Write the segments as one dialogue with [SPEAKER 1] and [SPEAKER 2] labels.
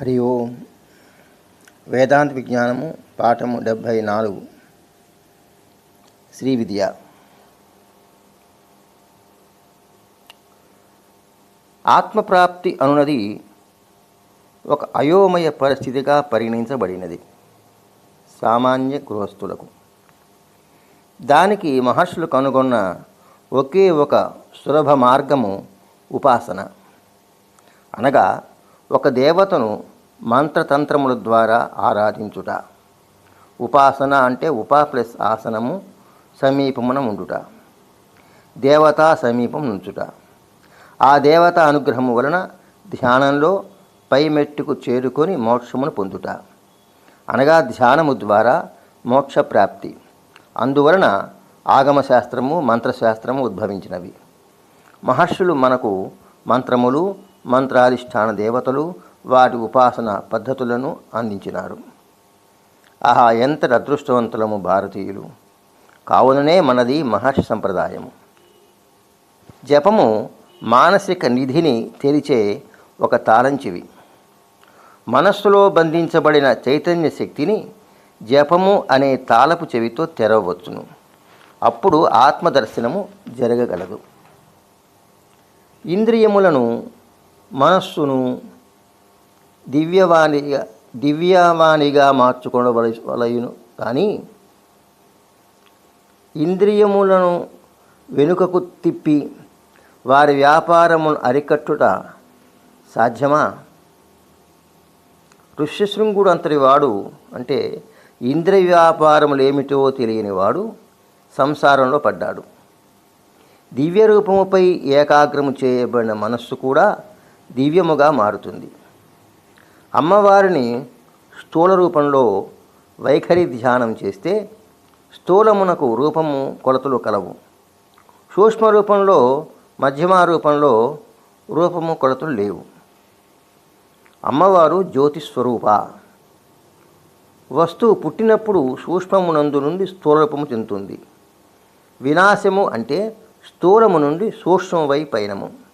[SPEAKER 1] హరి ఓం. వేదాంత విజ్ఞానము పాఠము డెబ్భై నాలుగు. శ్రీ విద్య. ఆత్మప్రాప్తి అనునది ఒక అయోమయ పరిస్థితిగా పరిగణించబడినది. సామాన్య గృహస్థులకు. దానికి మహర్షులు కనుగొన్న ఒకే ఒక సులభ మార్గము ఉపాసన. అనగా ఒక దేవతను మంత్రతంత్రముల ద్వారా ఆరాధించుట. ఉపాసన అంటే ఉపా ప్లస్ ఆసనము సమీపమున ఉండుట. దేవతా సమీపం నుంచుట. ఆ దేవత అనుగ్రహము వలన ధ్యానంలో పై మెట్టుకు చేరుకొని మోక్షమును పొందుట. అనగా ధ్యానము ద్వారా మోక్షప్రాప్తి అందువలన ఆగమశాస్త్రము మంత్రశాస్త్రము ఉద్భవించినవి. మహర్షులు మనకు మంత్రములు మంత్రాధిష్టాన దేవతలు వాటి ఉపాసన పద్ధతులను అందించినారు. ఆహా ఎంత అదృష్టవంతులము భారతీయులు. కావుననే మనది మహర్షి సంప్రదాయము. జపము మానసిక నిధిని తెరిచే ఒక తాళంచివి మనస్సులో బంధించబడిన చైతన్య శక్తిని జపము అనే తాళపు చెవితో తెరవచ్చును. అప్పుడు ఆత్మదర్శనము జరగగలదు. ఇంద్రియములను మనస్సును దివ్యవాణిగా దివ్యవాణిగా మార్చుకోవలయును కానీ ఇంద్రియములను వెనుకకు తిప్పి వారి వ్యాపారమును అరికట్టుట సాధ్యమా? ఋష్యశృంగుడు అంతటి వాడు అంటే ఇంద్రియ వ్యాపారములు ఏమిటో తెలియని వాడు సంసారంలో పడ్డాడు. దివ్య రూపముపై ఏకాగ్రము చేయబడిన మనస్సు కూడా దివ్యముగా మారుతుంది. అమ్మవారిని స్థూల రూపంలో వైఖరి ధ్యానం చేస్తే స్థూలమునకు రూపము కొలతలు కలవు. సూక్ష్మ రూపంలో మధ్యమ రూపంలో రూపము కొలతలు లేవు. అమ్మవారు జ్యోతి స్వరూప. వస్తువు పుట్టినప్పుడు సూక్ష్మమునందు నుండి స్థూలరూపము చెందుతుంది. వినాశము అంటే స్థూలము నుండి సూక్ష్మం వై పయనము.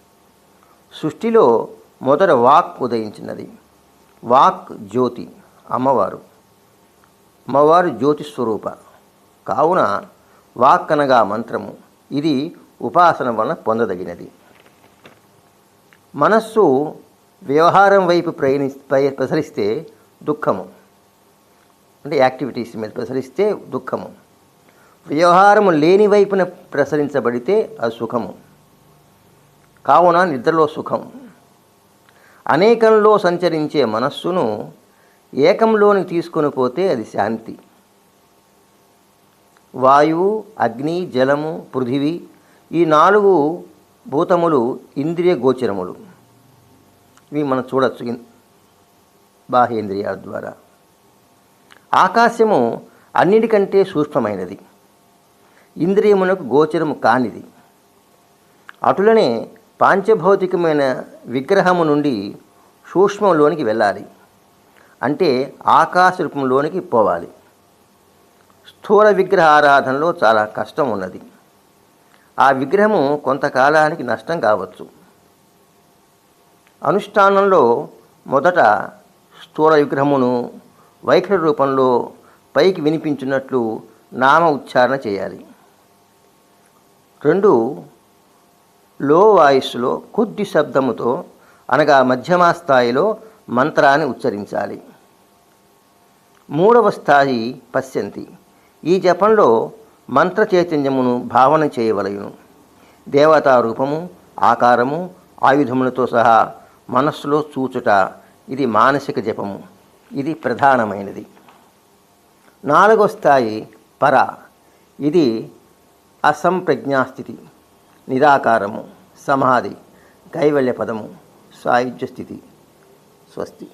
[SPEAKER 1] సృష్టిలో మొదట వాక్ ఉదయించినది. వాక్ జ్యోతి అమ్మవారు. అమ్మవారు జ్యోతి స్వరూప. కావున వాక్ అనగా మంత్రము. ఇది ఉపాసన వలన పొందదగినది. మనస్సు వ్యవహారం వైపు ప్రయాణి ప్రసరిస్తే దుఃఖము. అంటే యాక్టివిటీస్ మీద ప్రసరిస్తే దుఃఖము. వ్యవహారము లేని వైపున ప్రసరించబడితే అది సుఖము. కావున నిద్రలో సుఖం. అనేకంలో సంచరించే మనస్సును ఏకంలోనికి తీసుకొని పోతే అది శాంతి. వాయువు అగ్ని జలము పృథివీ ఈ నాలుగు భూతములు ఇంద్రియ గోచరములు. ఇవి మనం చూడొచ్చు బాహ్యేంద్రియాల ద్వారా. ఆకాశము అన్నిటికంటే సూక్ష్మమైనది. ఇంద్రియమునకు గోచరము కానిది. అటులనే పాంచభౌతికమైన విగ్రహము నుండి సూక్ష్మంలోనికి వెళ్ళాలి. అంటే ఆకాశ రూపంలోనికి పోవాలి. స్థూల విగ్రహ ఆరాధనలో చాలా కష్టం ఉన్నది. ఆ విగ్రహము కొంతకాలానికి నష్టం కావచ్చు. అనుష్ఠానంలో మొదట స్థూల విగ్రహమును వైఖరి రూపంలో పైకి వినిపించినట్లు నామ ఉచ్చారణ చేయాలి. రెండు లో వాయిస్లో కొద్ది శబ్దముతో అనగా మధ్యమ స్థాయిలో మంత్రాన్ని ఉచ్చరించాలి. మూడవ స్థాయి పశ్యంతి. ఈ జపంలో మంత్ర చైతన్యమును భావన చేయవలయును. దేవతా రూపము ఆకారము ఆయుధములతో సహా మనస్సులో చూచుట ఇది మానసిక జపము. ఇది ప్రధానమైనది. నాలుగో స్థాయి పర. ఇది అసంప్రజ్ఞాస్థితి. నిరాకారము సమాధి కైవల్య పదము సాయుధ్య స్థితి స్వస్తి.